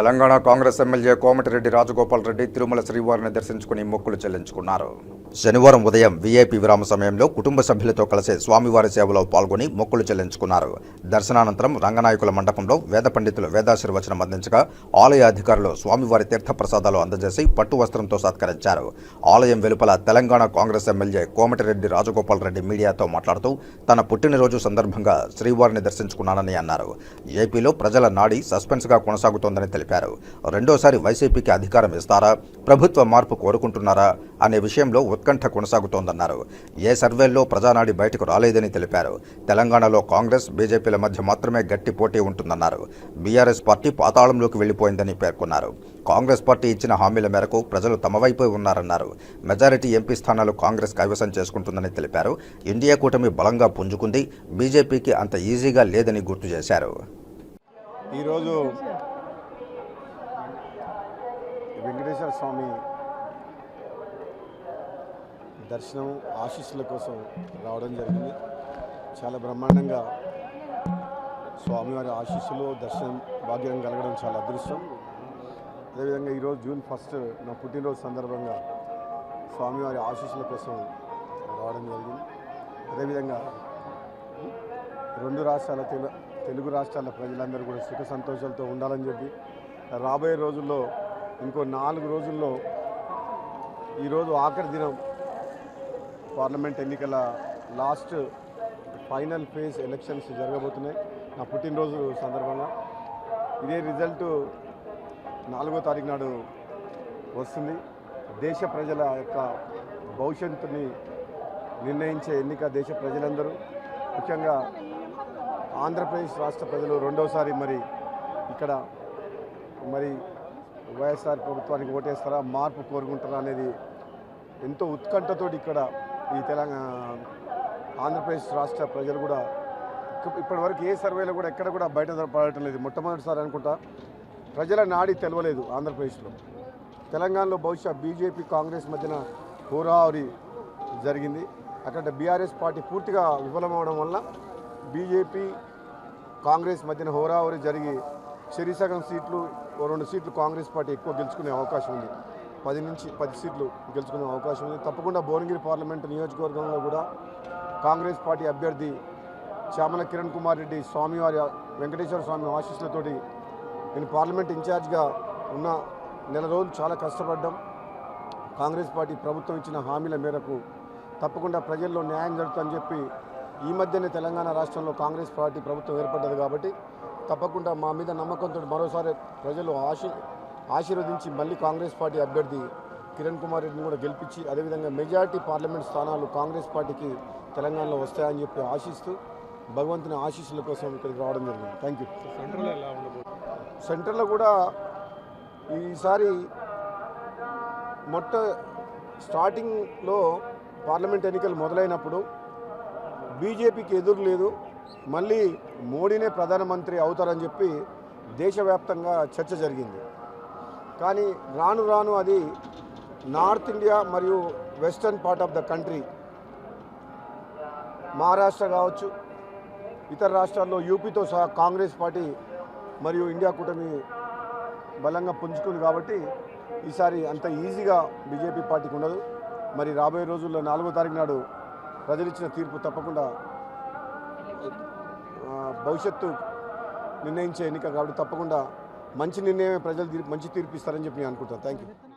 Telangana Congress MLA Komatireddy Rajagopal Reddy Tirumala శ్రీవారిని దర్శించుకుని మొక్కులు చెల్లించుకున్నారు. శనివారం ఉదయం వీఐపీ విరామ సమయంలో కుటుంబ సభ్యులతో కలిసి స్వామివారి సేవలో పాల్గొని మొక్కులు చెల్లించుకున్నారు. దర్శనానంతరం రంగనాయకుల మండపంలో వేద పండితులు వేదాశీర్వచనం అందించగా ఆలయ అధికారులు స్వామివారి తీర్థ ప్రసాదాలు అందజేసి పట్టు వస్త్రంతో సత్కరించారు. ఆలయం వెలుపల తెలంగాణ కాంగ్రెస్ ఎమ్మెల్యే కోమటిరెడ్డి రాజగోపాల్ రెడ్డి మీడియాతో మాట్లాడుతూ తన పుట్టినరోజు సందర్భంగా శ్రీవారిని దర్శించుకున్నానని అన్నారు. ఏపీలో ప్రజల నాడి సస్పెన్స్గా కొనసాగుతోందని తెలిపారు. రెండోసారి వైసీపీకి అధికారం ఇస్తారా? ప్రభుత్వ మార్పు కోరుకుంటున్నారా? అనే విషయంలో ఉత్కంఠ కొనసాగుతోందన్నారు. ఏ సర్వేల్లో ప్రజానాడి బయటకు రాలేదని తెలిపారు. తెలంగాణలో కాంగ్రెస్ బీజేపీల మధ్య మాత్రమే గట్టి పోటీ ఉంటుందన్నారు. బీఆర్ఎస్ పార్టీ పాతాళంలోకి వెళ్ళిపోయిందని పేర్కొన్నారు. కాంగ్రెస్ పార్టీ ఇచ్చిన హామీల మేరకు ప్రజలు తమ వైపే ఉన్నారన్నారు. మెజారిటీ ఎంపీ స్థానాలు కాంగ్రెస్ కైవసం చేసుకుంటుందని తెలిపారు. ఇండియా కూటమి బలంగా పుంజుకుంది. బీజేపీకి అంత ఈజీగా లేదని గుర్తు చేశారు. ఈరోజు వెంకటేశ్వర స్వామి దర్శనం ఆశీస్సుల కోసం రావడం జరిగింది. చాలా బ్రహ్మాండంగా స్వామివారి ఆశీస్సులు దర్శనం భాగ్యం కలగడం చాలా అదృష్టం. అదేవిధంగా ఈరోజు జూన్ ఫస్ట్ నా పుట్టినరోజు సందర్భంగా స్వామివారి ఆశీస్సుల కోసం రావడం జరిగింది. అదేవిధంగా రెండు రాష్ట్రాల తెలుగు రాష్ట్రాల ప్రజలందరూ కూడా సుఖ సంతోషాలతో ఉండాలని చెప్పి రాబోయే రోజుల్లో ఇంకో నాలుగు రోజుల్లో ఈరోజు ఆఖరి దినం పార్లమెంట్ ఎన్నికల లాస్ట్ ఫైనల్ ఫేజ్ ఎలక్షన్స్ జరగబోతున్నాయి. నా పుట్టినరోజు సందర్భంగా. ఇదే రిజల్ట్ నాలుగో తారీఖు నాడు వస్తుంది. దేశ ప్రజల యొక్క భవిష్యత్తుని నిర్ణయించే ఎన్నిక దేశ ప్రజలందరూ. ముఖ్యంగా ఆంధ్రప్రదేశ్ రాష్ట్ర ప్రజలు రెండవసారి మరి ఇక్కడ మరి వైఎస్ఆర్ ప్రభుత్వానికి ఓటేస్తారా మార్పు కోరుకుంటారా అనేది ఎంతో ఉత్కంఠతోటి ఇక్కడ ఈ తెలంగాణ ఆంధ్రప్రదేశ్ రాష్ట్ర ప్రజలు కూడా ఇప్పటివరకు ఏ సర్వేలో కూడా ఎక్కడ కూడా బయట పడటం లేదు. మొట్టమొదటిసారి అనుకుంటా ప్రజల నాడి తెలవలేదు ఆంధ్రప్రదేశ్లో. తెలంగాణలో బహుశా బీజేపీ కాంగ్రెస్ మధ్యన హోరావరి జరిగింది. అక్కడ బీఆర్ఎస్ పార్టీ పూర్తిగా విఫలమవడం వల్ల బీజేపీ కాంగ్రెస్ మధ్యన హోరాహోరీ జరిగి చెరిసగం సీట్లు రెండు సీట్లు కాంగ్రెస్ పార్టీ ఎక్కువ గెలుచుకునే అవకాశం ఉంది. పది నుంచి పది సీట్లు గెలుచుకునే అవకాశం ఉంది. తప్పకుండా భువనగిరి పార్లమెంటు నియోజకవర్గంలో కూడా కాంగ్రెస్ పార్టీ అభ్యర్థి చామల కిరణ్ కుమార్ రెడ్డి స్వామివారి వెంకటేశ్వర స్వామి ఆశీస్సులతోటి నేను పార్లమెంట్ ఇన్ఛార్జ్గా ఉన్న నెల రోజులు చాలా కష్టపడ్డాం. కాంగ్రెస్ పార్టీ ప్రభుత్వం ఇచ్చిన హామీల మేరకు తప్పకుండా ప్రజల్లో న్యాయం జరుగుతుందని చెప్పి ఈ మధ్యనే తెలంగాణ రాష్ట్రంలో కాంగ్రెస్ పార్టీ ప్రభుత్వం ఏర్పడ్డది కాబట్టి తప్పకుండా మా మీద నమ్మకంతో మరోసారి ప్రజలు ఆశీ ఆశీర్వదించి మళ్ళీ కాంగ్రెస్ పార్టీ అభ్యర్థి కిరణ్ కుమార్ రెడ్డిని కూడా గెలిపించి అదేవిధంగా మెజార్టీ పార్లమెంట్ స్థానాలు కాంగ్రెస్ పార్టీకి తెలంగాణలో వస్తాయని చెప్పి ఆశిస్తూ భగవంతుని ఆశీస్సుల కోసం ఇక్కడికి రావడం జరిగింది. థ్యాంక్ యూ సెంటర్లో కూడా ఈసారి మొట్ట స్టార్టింగ్లో పార్లమెంట్ ఎన్నికలు మొదలైనప్పుడు బీజేపీకి ఎదురు లేదు. మళ్ళీ మోడీనే ప్రధానమంత్రి అవుతారని చెప్పి దేశవ్యాప్తంగా చర్చ జరిగింది. కానీ రాను రాను అది నార్త్ ఇండియా మరియు western part of the country Maharashtra కావచ్చు ఇతర రాష్ట్రాల్లో యూపీతో సహా కాంగ్రెస్ పార్టీ మరియు ఇండియా కూటమి బలంగా పుంజుకుంది కాబట్టి ఈసారి అంత ఈజీగా బీజేపీ పార్టీకి ఉండదు. మరి రాబోయే రోజుల్లో నాలుగో తారీఖు నాడు ప్రజలిచ్చిన తీర్పు తప్పకుండా భవిష్యత్తు నిర్ణయించే ఎన్నిక కాబట్టి తప్పకుండా మంచి నిర్ణయమే ప్రజలు మంచి తీర్పు ఇస్తారని చెప్పి నేను అనుకుంటాను థ్యాంక్ యూ